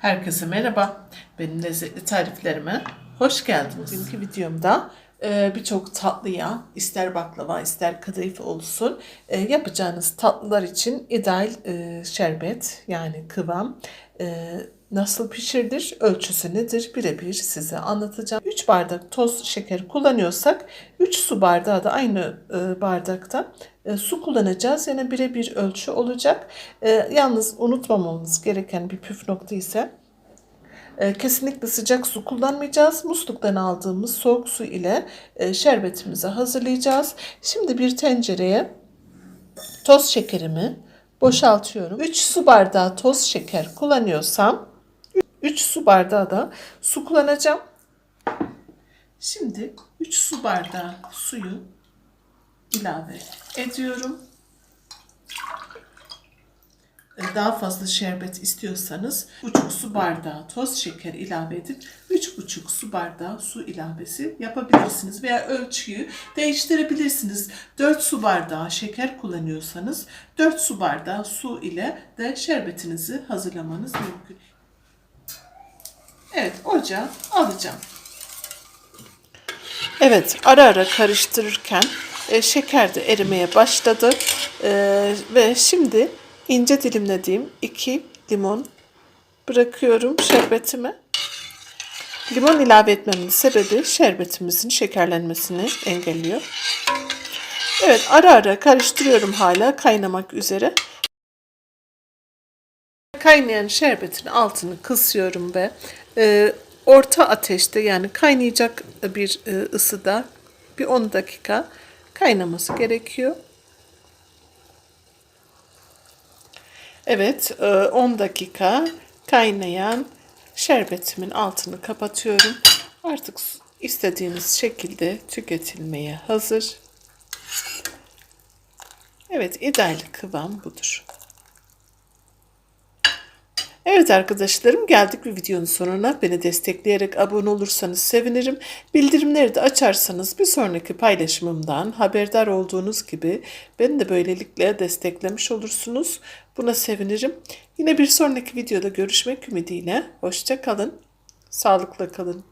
Herkese merhaba. Benim lezzetli tariflerime hoş geldiniz. Bugünkü videomda e, birçok tatlıya ister baklava ister kadayıf olsun e, yapacağınız tatlılar için ideal e, şerbet yani kıvam nasıl pişirilir, ölçüsü nedir birebir size anlatacağım. 3 bardak toz şeker kullanıyorsak 3 su bardağı da aynı e, bardakta e, su kullanacağız. Yani birebir ölçü olacak. E, yalnız unutmamamız gereken bir püf nokta ise e, kesinlikle sıcak su kullanmayacağız. Musluktan aldığımız soğuk su ile e, şerbetimizi hazırlayacağız. Şimdi bir tencereye toz şekerimi boşaltıyorum. 3 su bardağı toz şeker kullanıyorsam 3 su bardağı da su kullanacağım. Şimdi 3 su bardağı suyu ilave ediyorum. E, Daha fazla şerbet istiyorsanız 3,5 su bardağı toz şeker ilave edip 3,5 su bardağı su ilavesi yapabilirsiniz veya ölçüyü değiştirebilirsiniz. 4 su bardağı şeker kullanıyorsanız 4 su bardağı su ile de şerbetinizi hazırlamanız mümkün. Evet, ocağa alacağım. Evet, ara ara karıştırırken e, şeker de erimeye başladı. E, ve şimdi ince dilimlediğim 2 limon bırakıyorum şerbetime. Limon ilave etmemin sebebi şerbetimizin şekerlenmesini engelliyor. Evet, ara ara karıştırıyorum hala kaynamak üzere. Kaynayan şerbetin altını kısıyorum ve e, orta ateşte yani kaynayacak bir e, ısıda bir 10 dakika kaynaması gerekiyor. Evet, e, 10 dakika kaynayan şerbetimin altını kapatıyorum. Artık istediğiniz şekilde tüketilmeye hazır. Evet, ideal kıvam budur. Evet arkadaşlarım geldik bir videonun sonuna. Beni destekleyerek abone olursanız sevinirim. Bildirimleri de açarsanız bir sonraki paylaşımımdan haberdar olduğunuz gibi beni de böylelikle desteklemiş olursunuz. Buna sevinirim. Yine bir sonraki videoda görüşmek ümidiyle. Hoşça kalın. Sağlıkla kalın.